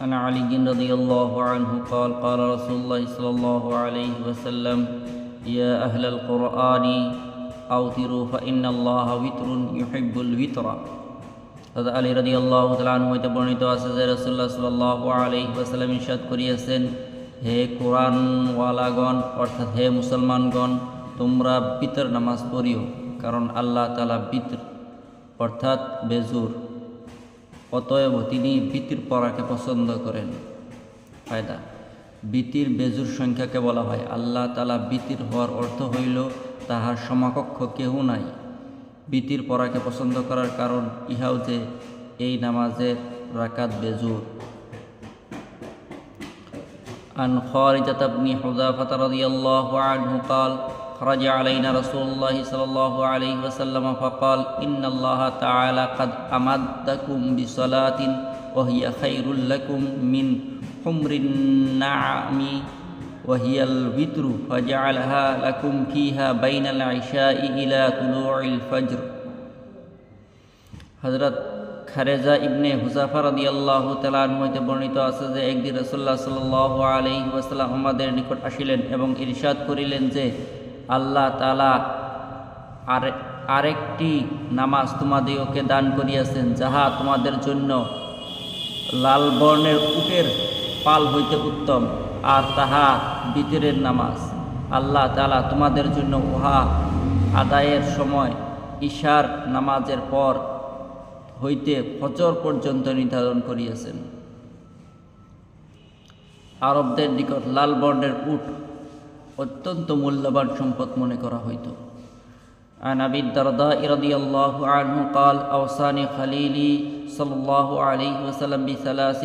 عن علي رضي الله عنه قال قال رسول الله صلى الله عليه وسلم يا أهل القرآن أوتروا فإن الله وتر يحب الوتر হযরত আলী রাদিয়াল্লাহু তাআলা আনহু হইতে বর্ণিত আছে যে রাসূলুল্লাহ সাল্লাল্লাহু আলাইহি ওয়াসাল্লাম ইরশাদ করিয়াছেন হে কোরআনওয়ালাগণ অর্থাৎ হে মুসলমানগণ তোমরা বিতর নামাজ পড়িও কারণ আল্লাহ তাআলা বিতর অর্থাৎ বেজুর অতএব তিনি বিতির পড়াকে পছন্দ করেন ফায়দা বিতির বেজুর সংখ্যাকে বলা হয় আল্লাহ তালা বিতির হওয়ার অর্থ হইল তাহার সমকক্ষ কেহ নাই বিতির পড়াকে পছন্দ করার কারণ ইহাও যে এই নামাজের রাকাত বেজুর عن خارجة بن حذافة رضي الله عنه قال خرج علينا رسول الله صلى الله عليه وسلم فقال إن الله تعالى قد أمدكم بصلاة وهي خير لكم من حمر النعم وهي الوتر فجعلها لكم فيها بين العشاء إلى طلوع الفجر হজরত খারেজা ইবনে হুজাফা রদি আল্লাহ তালান হইতে বর্ণিত আছে যে একদিন রসুল্লাহ সাল আলহি ওয়াসাল্লাম আমাদের নিকট আসিলেন এবং ইরশাদ করিলেন যে আল্লাহ তালা আর, আরেকটি নামাজ তোমাদিওকে দান করিয়াছেন, যাহা তোমাদের জন্য লাল বর্ণের উটের পাল হইতে উত্তম, আর তাহা বিতরের নামাজ। আল্লাহ তালা তোমাদের জন্য উহা আদায়ের সময় ঈশার নামাজের পর হইতে ফজর পর্যন্ত নির্ধারণ করিয়াছেন। আরবদের নিকট লাল বর্ণের উট অত্যন্ত মূল্যবান সম্পদ মনে করা হইত عن أبي الدرداء رضي الله عنه قال أوصاني خليلي صلى الله عليه وسلم بثلاث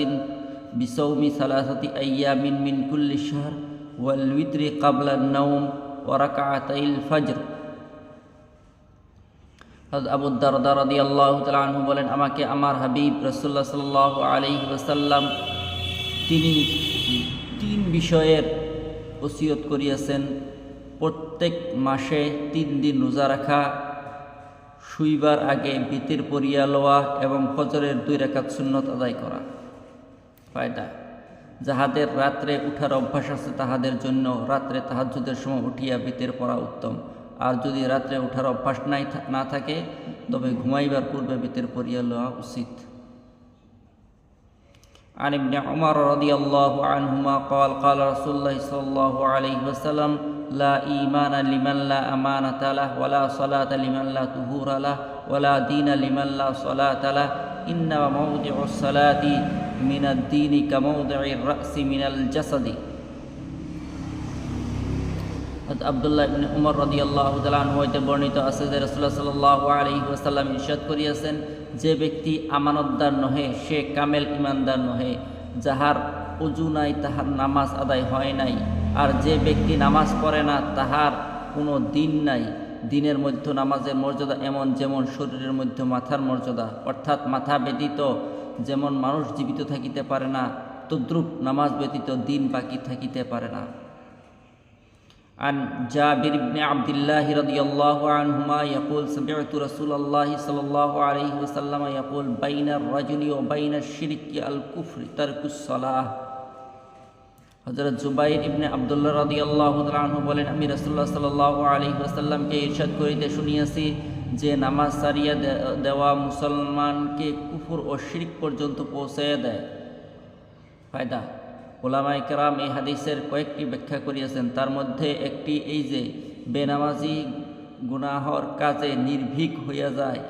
بصوم ثلاثة أيام من كل شهر والوتر قبل النوم وركعتي الفجر আবু দারদা রাদি আল্লাহ তালু বলেন আমাকে আমার হাবিব রসুল্লাহ সাল আলহি ওসাল্লাম তিনি তিন বিষয়ের ওসিয়ত করিয়াছেন, প্রত্যেক মাসে তিন দিন রোজা রাখা, শুইবার আগে বিতির পরিয়া লওয়া এবং ফজরের দুই রেখাত সুন্নত আদায় করা। ফায়দা, যাহাদের রাত্রে উঠার অভ্যাস আছে তাহাদের জন্য রাত্রে তাহাজুদের সময় উঠিয়া বিতের পড়া উত্তম। আর যদি রাত্রে উঠার অভ্যাস নাই না থাকে, তবে ঘুমাইবার পূর্বে বিতের পরিয়া লওয়া উচিত। عن ابن عمر رضي الله عنهما قال قال رسول الله صلى الله عليه وسلم لا إيمان لمن لا أمانة له ولا صلاة لمن لا طهور له ولا دين لمن لا صلاة له. إنما موضع الصلاة من الدين كموضع الرأس من الجسد. আবদুল্লাহ ইবনে উমর রদি আল্লাহ হইতে বর্ণিত আছে যে রসুল্লাহ সাল্লাহ আলহি ওসাল্লাম ইরশাদ করিয়াছেন, যে ব্যক্তি আমানতদার নহে, সে কামেল ইমানদার নহে, যাহার উজু নাই, তাহার নামাজ আদায় হয় নাই। আর যে ব্যক্তি নামাজ পড়ে না, তাহার কোনো দিন নাই। দিনের মধ্যে নামাজের মর্যাদা এমন যেমন শরীরের মধ্যে মাথার মর্যাদা, অর্থাৎ মাথা ব্যতীত যেমন মানুষ জীবিত থাকিতে পারে না, তদ্রুপ নামাজ ব্যতীত দিন বাকি থাকিতে পারে না। عن جابر بن عبد الله رضي الله عنهما يقول سمعت رسول الله صلى الله عليه وسلم يقول بين الرجل وبين الشرك الكفر ترك الصلاة হজরত জুবাইর ইবনে আবদুল্লাহ রাদি আল্লাহ তালু বলেন আমি রসুল্লাহ সাল্লাহ আলী আসাল্লামকে ইরশাদ করিতে শুনিয়াছি যে নামাজ সারিয়া দেওয়া মুসলমানকে কুফুর ও শিরিক পর্যন্ত পৌঁছাইয়া দেয় ফায়দা ওলামাইকেরাম এই হাদিসের কয়েকটি ব্যাখ্যা করিয়াছেন। তার মধ্যে একটি এই যে বেনামাজি গুনাহর কাজে নির্ভীক হইয়া যায়,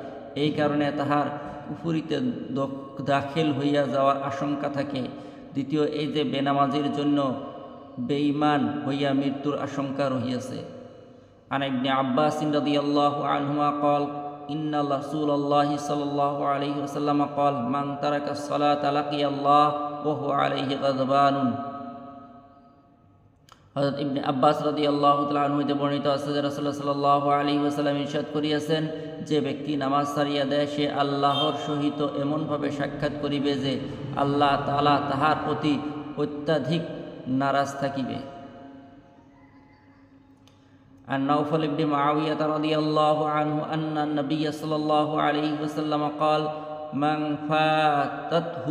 এই কারণে তাহার কুফুরিতে দাখিল হইয়া যাওয়ার আশঙ্কা থাকে। দ্বিতীয়, এই যে বেনামাজির জন্য বেঈমান হইয়া মৃত্যুর আশঙ্কা রহিয়াছে। আনাইবনে আব্বাস ইন্দি আল্লাহ আলহুমা কল ইন্না রাসূলুল্লাহ সাল্লাল্লাহু আলহি ওয়াসাল্লাম কল মান তারাকা সালাত আলাকি আল্লাহ وهو عليه غضبان হজরত ইবনে আব্বাস রাদি আল্লাহ তালন হইতে বর্ণিত আছে যে রসল্লাহ সাল্লাহ আলী ওসালাম ইরশাদ করিয়াছেন যে ব্যক্তি নামাজ সারিয়া দেয় সে আল্লাহর সহিত এমনভাবে সাক্ষাৎ করিবে যে আল্লাহ তালা তাহার প্রতি অত্যাধিক নারাজ থাকিবে عن نوفل بن معاوية رضي الله عنه أن النبي صلى الله عليه وسلم قال من فاتته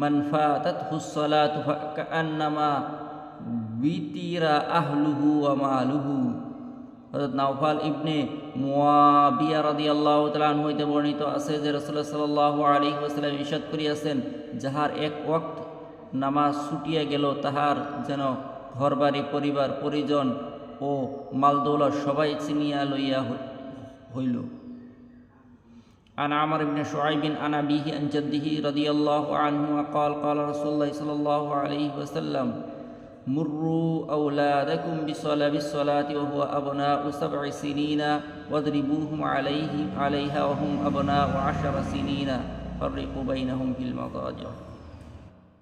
মানফা তাতহুসলা তুফা কান্নামা বিতিরা আহলুহু আমালুহু হজরত নাওফাল ইবনে মুয়াবিয়া রদি আল্লাহ তালান হইতে বর্ণিত আছে যে রসুল্লাহ সাল্লাহ আলী ওসালাম ইসাদ করিয়াছেন, যাহার এক ওয়াক্ত নামাজ ছুটিয়া গেল, তাহার যেন ঘরবাড়ি, পরিবার, পরিজন ও মালদৌলা সবাই চিনিয়া লইয়া হইল। عن عمرو بن شعيب عن أبيه عن جده رضي الله عنه قال قال رسول الله صلى الله عليه وسلم مروا أولادكم بصلاة بالصلاة وهو أبناء سبع سنين واضربوهم عليه عليها وهم أبناء عشر سنين. فرقوا بينهم في المضاجع.